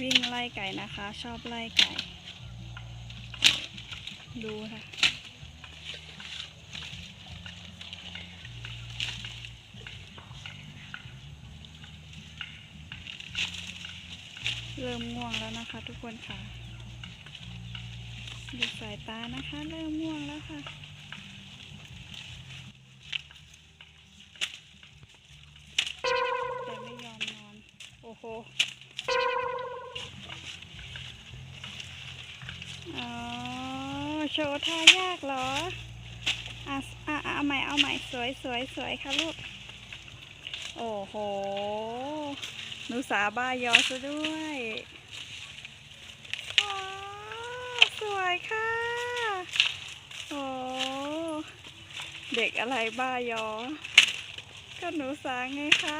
วิ่งไล่ไก่นะคะ ชอบไล่ไก่ ดูค่ะ เริ่มง่วงแล้วนะคะทุกคนค่ะ ดูสายตานะคะ เริ่มง่วงแล้วค่ะแต่ไม่ยอมนอน โอ้โห อ๋อ โชว์ท่ายากเหรอ อะอะเอาใหม่ เอาใหม่ สวยสวยสวยค่ะลูก โอ้โหหนูสาบ้ายอซะด้วยอ๋อสวยค่ะ โอ้ เด็กอะไรบ้ายอ ก็หนูสาไงคะ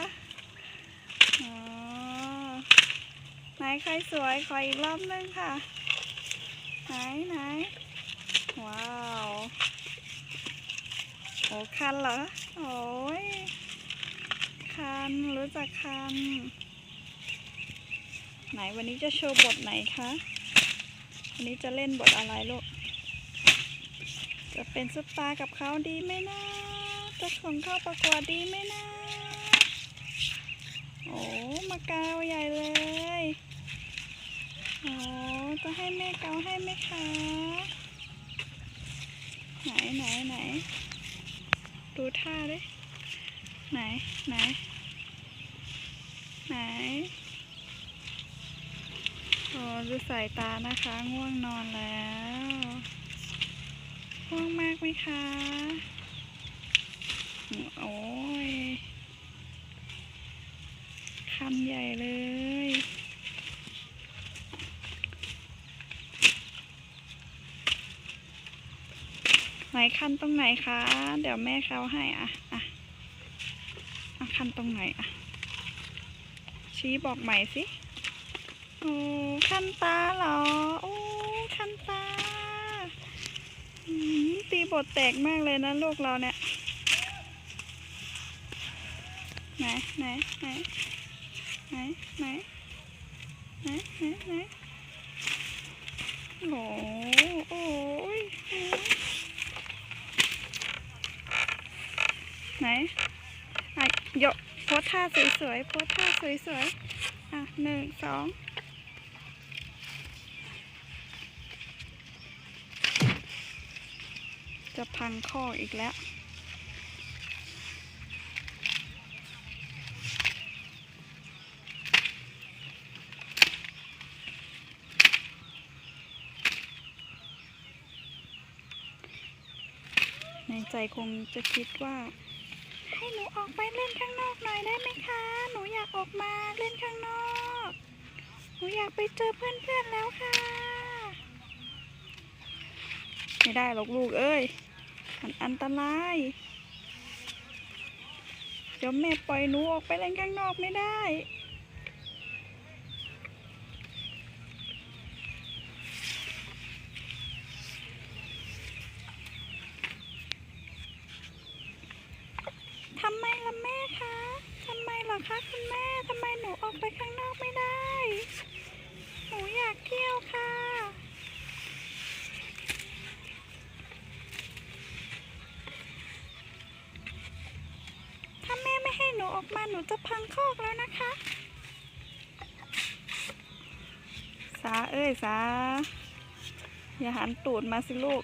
อ๋อไหนใครสวย ขออีกรอบนึงค่ะ ไหนไหนว้าว โอ้คันเหรอ โอ้ยคัน รู้จักคัน ไหนวันนี้จะโชว์บทไหนคะ วันนี้จะเล่นบทอะไรลูก จะเป็นซุปตากับเขาดีไหมนะ จะส่งเข้าประกวดดีไหมนะ โอ้ มากาวใหญ่เลย โอ้จะให้แม่เกาให้ไหมคะ ไหนไหนไหนดูท่าดิไหนไหนไหนโอ้ดูสายตานะคะ ง่วงนอนแล้วง่วงมากไหมคะ โอ้ยคันใหญ่เลย ไหนคันตรงไหนคะ เดี๋ยวแม่เขาให้อะอะอะคันตรงไหนอะ ชี้บอกใหม่สิโอ้คันตาเหรอ โอ้คันตาอืมตีบทแตกมากเลยนะลูกเราเนี่ย ไหนไหนไหนไหนไหนไหนไหนไหนโอ้โอ้ย ไหนอะยกโพสท่าสวยๆโพสท่าสวยๆอะหนึ่งสองจะพังข้ออีกแล้วในใจคงจะคิดว่า ออกไปเล่นข้างนอกหน่อยได้ไหมคะ หนูอยากออกมาเล่นข้างนอก หนูอยากไปเจอเพื่อนๆแล้วค่ะ ไม่ได้หรอกลูกเอ้ย มันอันตราย เดี๋ยวแม่ปล่อยหนูออกไปเล่นข้างนอกไม่ได้ ทำไมล่ะแม่คะ ทำไมเหรอ คะคุณแม่ทำไมหนูออกไปข้างนอกไม่ได้ หนูอยากเที่ยวค่ะ ถ้าแม่ไม่ให้หนูออกมาหนูจะพังคอกแล้วนะคะ สาเอ้ยสา อย่าหันตูดมาสิลูก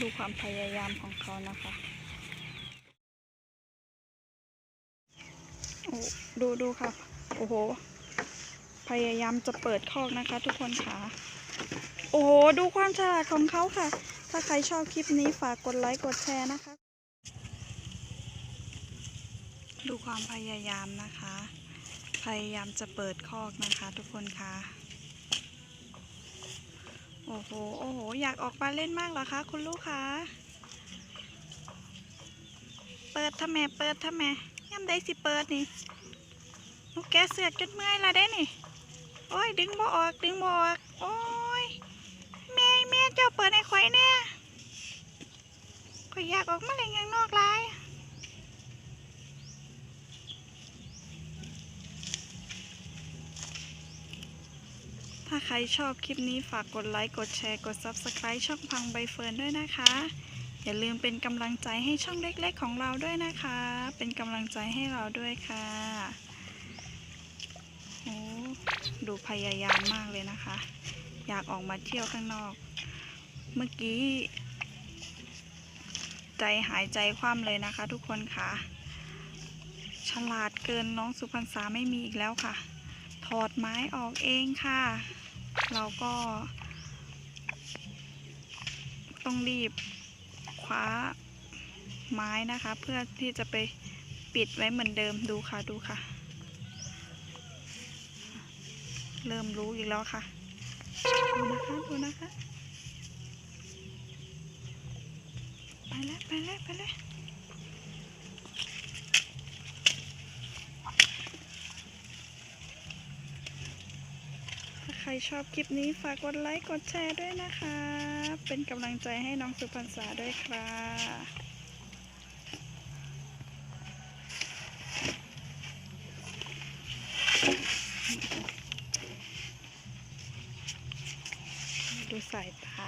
ดูความพยายามของเขานะคะโอ้ดูดูค่ะ โอ้โห พยายามจะเปิดคอกนะคะ ทุกคนค่ะ โอ้โห ดูความฉลาดของเขาค่ะ ถ้าใครชอบคลิปนี้ฝากกดไลค์กดแชร์นะคะ ดูความพยายามนะคะ พยายามจะเปิดคอกนะคะ ทุกคนค่ะ โอ้โห โอ้โห อยากออกมาเล่นมากเหรอคะคุณลูกคะเปิดทำไมเปิดทำไมย่ำได้สิเปิดนี่ลูกแกเสือกจนเมื่อยละได้นี่ โอ้ยดึงบ่ออกดึงบ่ออกโอ้ยเจ้าเปิดให้ข่อยเนี่ยข่อยอยากออกมาเล่นข้างนอกหลาย ถ้าใครชอบคลิปนี้ฝากกดไลค์ กดแชร์ กด Subscribe ช่องพังใบเฟิร์นด้วยนะคะ อย่าลืมเป็นกำลังใจให้ช่องเล็กๆของเราด้วยนะคะ เป็นกำลังใจให้เราด้วยค่ะโอ้ดูพยายามมากเลยนะคะ อยากออกมาเที่ยวข้างนอก เมื่อกี้ ใจหายใจคว่ำเลยนะคะ ทุกคนค่ะ ฉลาดเกินน้องสุพรรษาไม่มีอีกแล้วค่ะ ถอดไม้ออกเองค่ะ เราก็ ต้องรีบคว้าไม้นะคะ เพื่อที่จะไปปิดไว้เหมือนเดิมดูค่ะดูค่ะ เริ่มรู้อีกแล้วค่ะ ดูนะคะ ดูนะคะ ไปแล้วไปแล้วไปแล้วถ้าใค รชอบคลิปนี้ฝากกดไลค์กดแชร์ด้วยนะคะ เป็นกำลังใจให้น้องสุพรรษาด้วยค่ะดูสายตา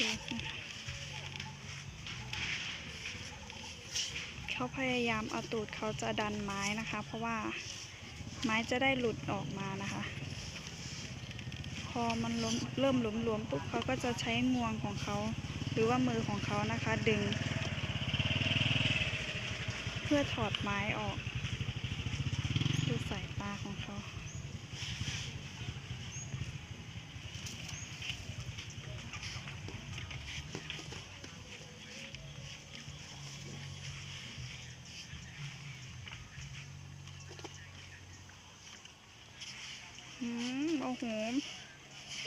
ดูสิ เขาพยายามเอาตูดเขาจะดันไม้นะคะ เพราะว่าไม้จะได้หลุดออกมานะคะ พอมันล้มเริ่มหลุมหลวมๆปุ๊บเขาก็จะใช้งวงของเขา หรือว่ามือของเขานะคะ ดึง เพื่อถอดไม้ออก ดูสายตาของเขา อืมโอ้โห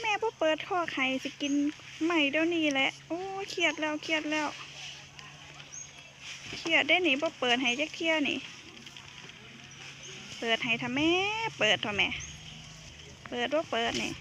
แม่พ่เปิดข้อไข่สิกินใหม่เดี๋ยวนี้แหละ โอ้เครียดแล้วเครียดแล้วเครียดได้หนิพ่เปิดให้จักเที่ยนี่ เปิดให้ทำแม่ เปิดทำแม่ เปิดว่าเปิดนี่